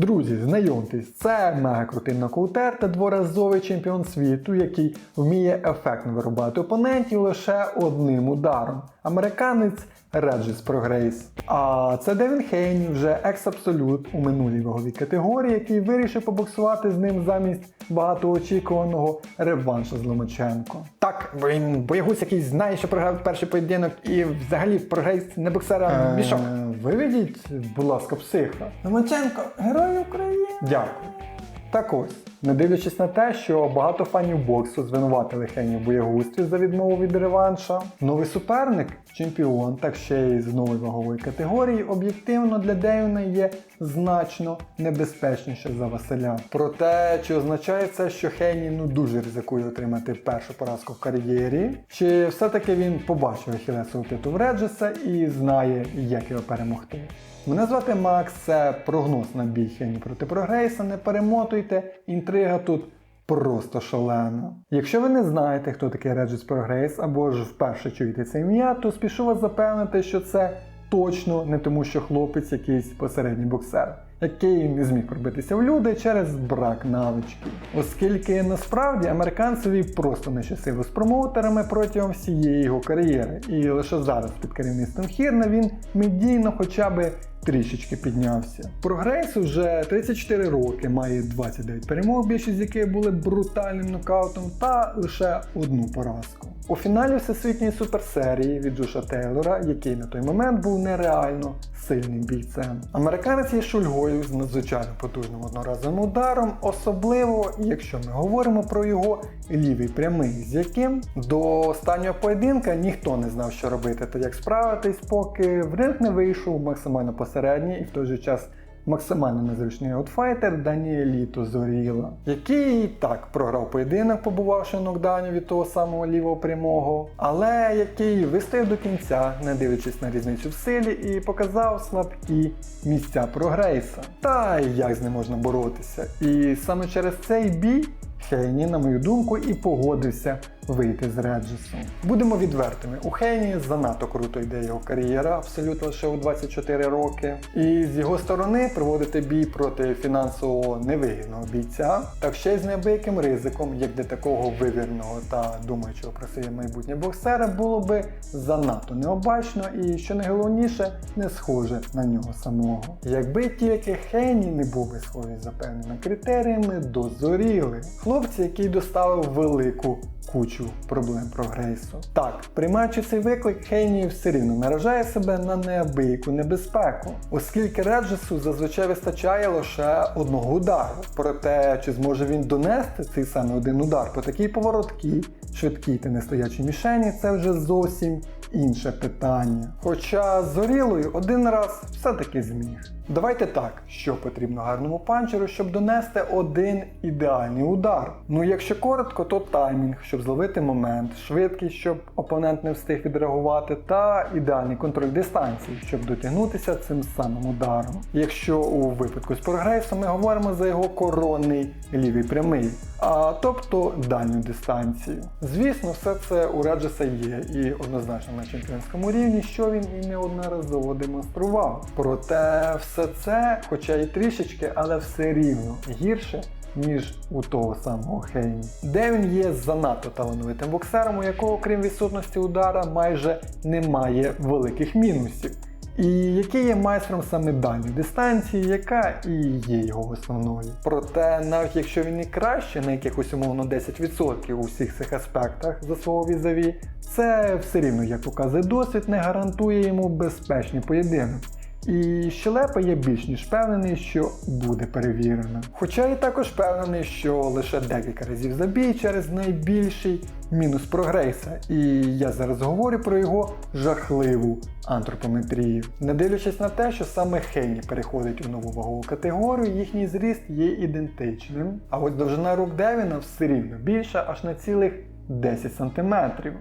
Друзі, знайомтесь, це мега крутий нокаутер та дворазовий чемпіон світу, який вміє ефектно вирубати опонентів лише одним ударом. Американець Реджіс Прогрейс. А це Девін Хейні, вже екс-абсолют у минулій ваговій категорії, який вирішив побоксувати з ним замість багатоочікуваного реваншу з Ломаченко. Так, він боягусь який знає, що програв перший поєдинок, і взагалі Прогрейс не боксера мішок. Виведіть, будь ласка, психа. Ломаченко, герой України. Дякую. Так ось, не дивлячись на те, що багато фанів боксу звинуватили Хені в боягузтві за відмову від реванша, новий суперник, чемпіон, так ще й з нової вагової категорії, об'єктивно для Дейвна є значно небезпечніше за Василя. Проте, чи означає це, що Хейні ну дуже ризикує отримати першу поразку в кар'єрі? Чи все-таки він побачив Ахілесову в Реджеса і знає, як його перемогти? Мене звати Макс, це прогноз на бій Хені проти Прогрейса. Не перемотуйте, інтрига тут просто шалена. Якщо ви не знаєте, хто такий Реджіс Прогрейс, або ж вперше чуєте це ім'я, то спішу вас запевнити, що це точно не тому, що хлопець якийсь посередній боксер. Який не зміг пробитися в люди через брак навички. Оскільки насправді американцеві просто не щасило з промоутерами протягом всієї його кар'єри, і лише зараз під керівництвом Хірна він медійно хоча би трішечки піднявся. Прогрейс вже 34 роки, має 29 перемог, більшість з яких були брутальним нокаутом, та лише одну поразку. У фіналі всесвітньої суперсерії від Джоша Тейлора, який на той момент був нереально сильним бійцем. Американець є шульгою з надзвичайно потужним одноразовим ударом, особливо якщо ми говоримо про його лівий прямий, з яким до останнього поєдинка ніхто не знав, що робити та як справитись, поки в ринг не вийшов максимально посередній і в той же час максимально незручний аутфайтер Даніеліто Зоріла, який так програв поєдинок, побувавши в нокдауні від того самого лівого прямого, але який вистояв до кінця, не дивлячись на різницю в силі, і показав слабкі місця прогрейса. Та як з ним можна боротися. І саме через цей бій Хейні, на мою думку, і погодився вийти з Реджесу. Будемо відвертими, у Хейні занадто круто йде його кар'єра, абсолютно лише у 24 роки. І з його сторони проводити бій проти фінансово невигідного бійця, так ще й з неабияким ризиком, як для такого вивірного та думаючого про своє майбутнє боксера, було би занадто необачно і, що найголовніше, не схоже на нього самого. Якби тільки Хейні не був би схожий за певними критеріями, дозоріли. Хлопці, який доставив велику кучу проблем прогресу. Так, приймаючи цей виклик, Хейні все рівно наражає себе на неабияку небезпеку, оскільки Реджесу зазвичай вистачає лише одного удару. Проте, чи зможе він донести цей саме один удар по такій повороткій, швидкій та нестоячій мішені, це вже зовсім інше питання. Хоча Зорілою один раз все-таки зміг. Давайте так, що потрібно гарному панчеру, щоб донести один ідеальний удар. Ну, якщо коротко, то таймінг, щоб зловити момент, швидкість, щоб опонент не встиг відреагувати, та ідеальний контроль дистанції, щоб дотягнутися цим самим ударом. Якщо у випадку з прогресом ми говоримо за його коронний лівий прямий, а тобто дальню дистанцію. Звісно, все це у Реджеса є і однозначно на чемпіонському рівні, що він і неодноразово демонстрував. Проте все це, хоча і трішечки, але все рівно гірше. Ніж у того самого Хейні. Де він є занадто талановитим боксером, у якого, крім відсутності удара, майже немає великих мінусів. І який є майстром саме дальньої дистанції, яка і є його основною. Проте, навіть якщо він і краще на якихось умовно 10% у всіх цих аспектах за свого візаві, це все рівно, як показує досвід, не гарантує йому безпечний поєдинок. І щелепа є більш ніж впевнений, що буде перевірена. Хоча і також впевнений, що лише декілька разів забій через найбільший мінус прогрейса. І я зараз говорю про його жахливу антропометрію. Не дивлячись на те, що саме Хейні переходить у нову вагову категорію, їхній зріст є ідентичним. А ось довжина рук Девіна все рівно більша аж на цілих 10 см,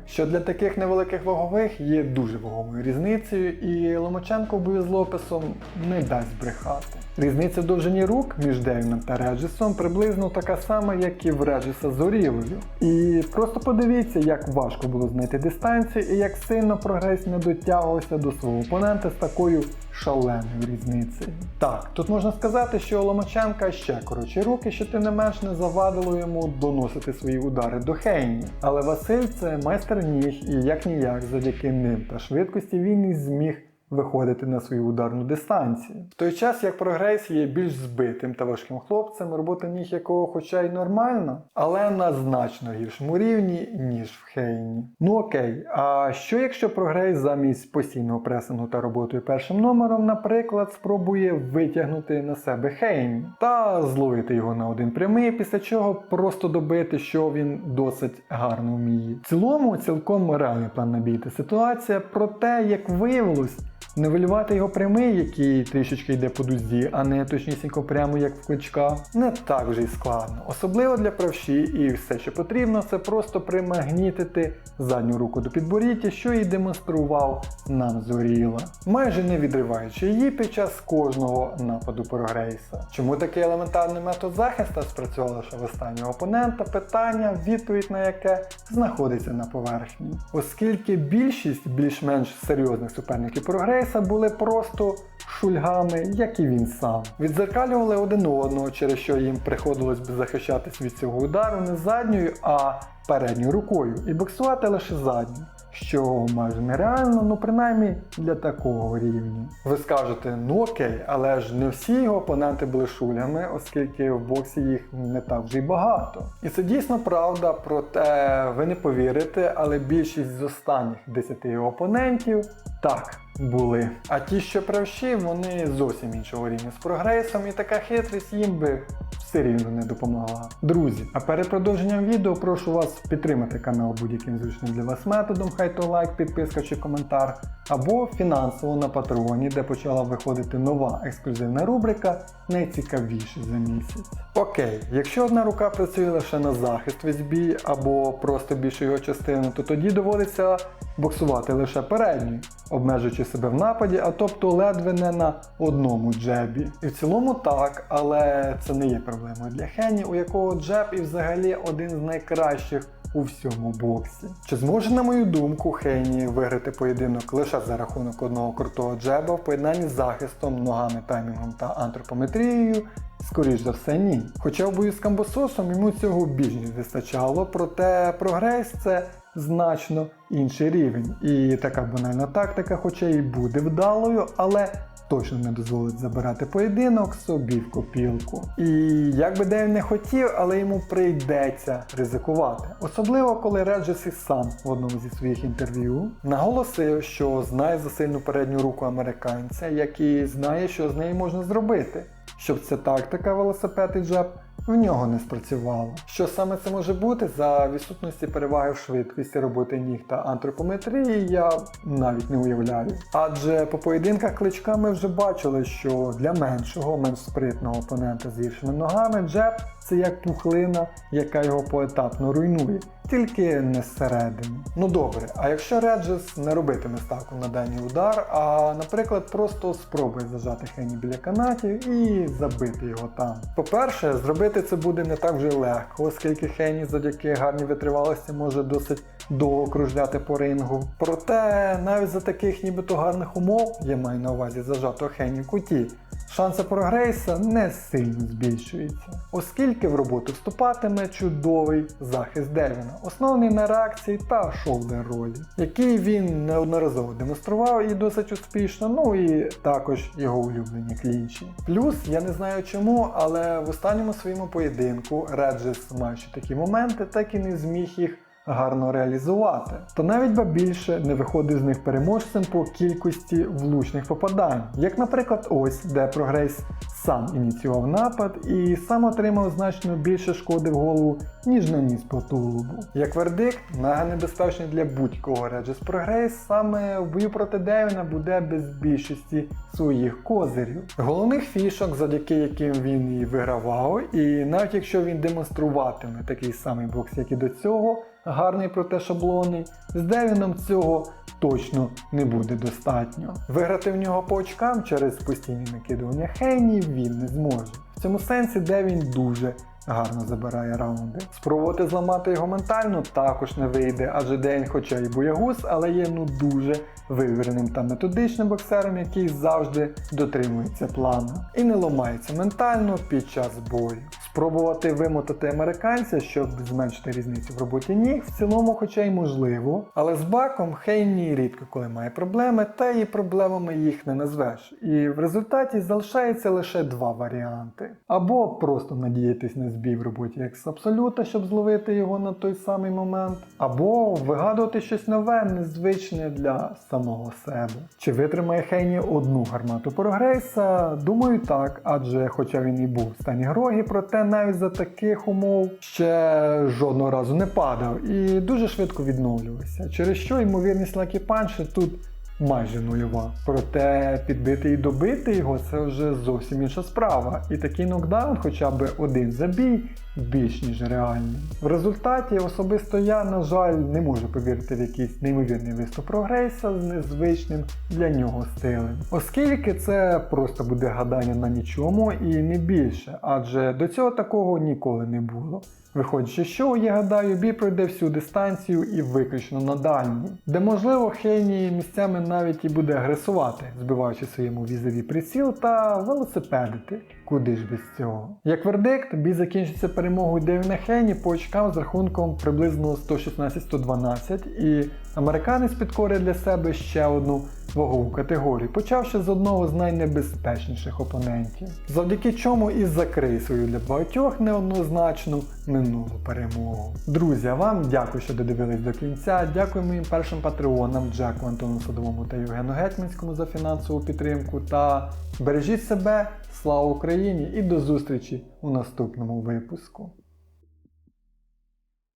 що для таких невеликих вагових є дуже вагомою різницею, і Ломаченко бою з Лопесом не дасть брехати. Різниця в довжині рук між Девіном та Реджесом приблизно така сама, як і в Реджеса з Орілою. І просто подивіться, як важко було знайти дистанцію і як сильно прогрес не дотягувався до свого опонента з такою шаленою різницею. Так, тут можна сказати, що у Ломаченка ще коротші руки, що тим не менш не завадило йому доносити свої удари до Хейні. Але Василь це майстер ніг і як ніяк завдяки ним та швидкості він і зміг виходити на свою ударну дистанцію. В той час як прогрес є більш збитим та важким хлопцем, робота ніг якого хоча й нормальна, але на значно гіршому рівні, ніж в Хейні. Ну окей, а що якщо прогрес замість постійного пресингу та роботою першим номером, наприклад, спробує витягнути на себе Хейні та зловити його на один прямий, після чого просто добити, що він досить гарно вміє. В цілому цілком реальний план набійти ситуація, проте, як виявилось, Нивелювати його прямий, який трішечки йде по дузді, а не точнісінько прямо як в кличка, не так вже й складно. Особливо для правші, і все, що потрібно, це просто примагнітити задню руку до підборіддя, що і демонстрував нам Зоріла, майже не відриваючи її під час кожного нападу прогрейса. Чому такий елементарний метод захисту спрацював лише в останнього опонента? Питання, відповідь на яке знаходиться на поверхні. Оскільки більшість більш-менш серйозних суперників прогрейса були просто шульгами, як і він сам. Відзеркалювали один одного, через що їм приходилось би захищатись від цього удару не задньою, а передньою рукою і боксувати лише задню. Що майже нереально, ну принаймні для такого рівня. Ви скажете, ну окей, але ж не всі його опоненти були шулями, оскільки в боксі їх не так вже й багато. І це дійсно правда, проте ви не повірите, але більшість з останніх 10 його опонентів так були. А ті, що правші, вони зовсім іншого рівня з прогресом, і така хитрість їм би все рівно не допомогла. Друзі, а перед продовженням відео прошу вас підтримати канал будь-яким зручним для вас методом, хай то лайк, підписка чи коментар, або фінансово на патреоні, де почала виходити нова ексклюзивна рубрика Найцікавіше за місяць. Окей, якщо одна рука працює лише на захист весь бій, або просто більшу його частину, то тоді доводиться боксувати лише передньою, обмежуючи себе в нападі, а тобто ледве не на одному джебі. І в цілому так, але це не є проблемою для Хені, у якого джеб і взагалі один з найкращих у всьому боксі. Чи зможе, на мою думку, Хейні виграти поєдинок лише за рахунок одного крутого джеба в поєднанні з захистом, ногами, таймінгом та антропометрією? Скоріш за все, ні. Хоча в бою з камбососом йому цього більш ніж вистачало, проте прогрес це значно інший рівень. І така банальна тактика, хоча і буде вдалою, але точно не дозволить забирати поєдинок собі в копілку. І як би Дейв не хотів, але йому прийдеться ризикувати. Особливо коли Реджес і сам в одному зі своїх інтерв'ю наголосив, що знає за сильну передню руку американця, який знає, що з нею можна зробити, щоб ця тактика велосипед і джеб в нього не спрацювало. Що саме це може бути за відсутності переваги в швидкості роботи ніг та антропометрії, я навіть не уявляю. Адже по поєдинках кличка ми вже бачили, що для меншого, менш спритного опонента з гіршими ногами джеб це як пухлина, яка його поетапно руйнує. Тільки не зсередини. Ну добре, а якщо Реджес не робитиме ставку на даний удар, а, наприклад, просто спробує зажати Хені біля канатів і забити його там. По-перше, зробити це буде не так вже легко, оскільки Хені завдяки гарній витривалості може досить довго кружляти по рингу. Проте навіть за таких нібито гарних умов, я маю на увазі зажато Хені куті, шанси прогрейса не сильно збільшуються, оскільки в роботу вступатиме чудовий захист Девіна, оснований на реакції та шолдер ролі, який він неодноразово демонстрував і досить успішно, ну і також його улюблені клінчі. Плюс я не знаю чому, але в останньому своєму поєдинку Реджес, маючи такі моменти, так і не зміг їх гарно реалізувати. Та навіть ба більше не виходить з них переможцем по кількості влучних попадань, як, наприклад, ось, де прогрес сам ініціював напад і сам отримав значно більше шкоди в голову, ніж наніс по тулубу. Як вердикт, мега небезпечний для будь-кого Реджес Прогрейс саме в бою проти Девіна буде без більшості своїх козирів. Головних фішок, завдяки яким він і вигравав, і навіть якщо він демонструватиме такий самий бокс, як і до цього, гарний проте шаблонний, з Девіном цього точно не буде достатньо. Виграти в нього по очкам через постійні накидування Хейні він не зможе. В цьому сенсі Девін дуже гарно забирає раунди. Спробувати зламати його ментально також не вийде, адже Дейн хоча й боягуз, але є ну дуже вивіреним та методичним боксером, який завжди дотримується плану і не ламається ментально під час бою. Спробувати вимотати американця, щоб зменшити різницю в роботі ніг, в цілому, хоча й можливо. Але з баком Хейні рідко коли має проблеми, та і проблемами їх не назвеш. І в результаті залишається лише два варіанти: або просто надіятись на збій в роботі екс абсолюта, щоб зловити його на той самий момент, або вигадувати щось нове, незвичне для самого себе. Чи витримає Хейні одну гармату прогрейса? Думаю, так, адже хоча він і був в стані грогі, проте навіть за таких умов ще жодного разу не падав і дуже швидко відновлювався, через що ймовірність лакі панчі тут майже нульова. Проте підбити і добити його це вже зовсім інша справа. І такий нокдаун, хоча б один забій, більш ніж реальний. В результаті особисто я, на жаль, не можу повірити в якийсь неймовірний виступ прогрейса з незвичним для нього стилем. Оскільки це просто буде гадання на нічому і не більше, адже до цього такого ніколи не було. Виходячи, чого, я гадаю, бій пройде всю дистанцію і виключно на дальній, де можливо Хейні місцями навіть і буде агресувати, збиваючи своєму візові приціл та велосипедити. Куди ж без цього? Як вердикт, бій закінчиться перемогою Девіна Хейні по очкам з рахунком приблизно 116-112, і американець підкорить для себе ще одну вагову категорію, почавши з одного з найнебезпечніших опонентів, завдяки чому і закриє свою для багатьох неоднозначну минулу перемогу. Друзі, а вам дякую, що додивились до кінця. Дякую моїм першим патреонам Джеку Антону Садовому та Євгену Гетьманському за фінансову підтримку. Та бережіть себе, слава Україні і до зустрічі у наступному випуску.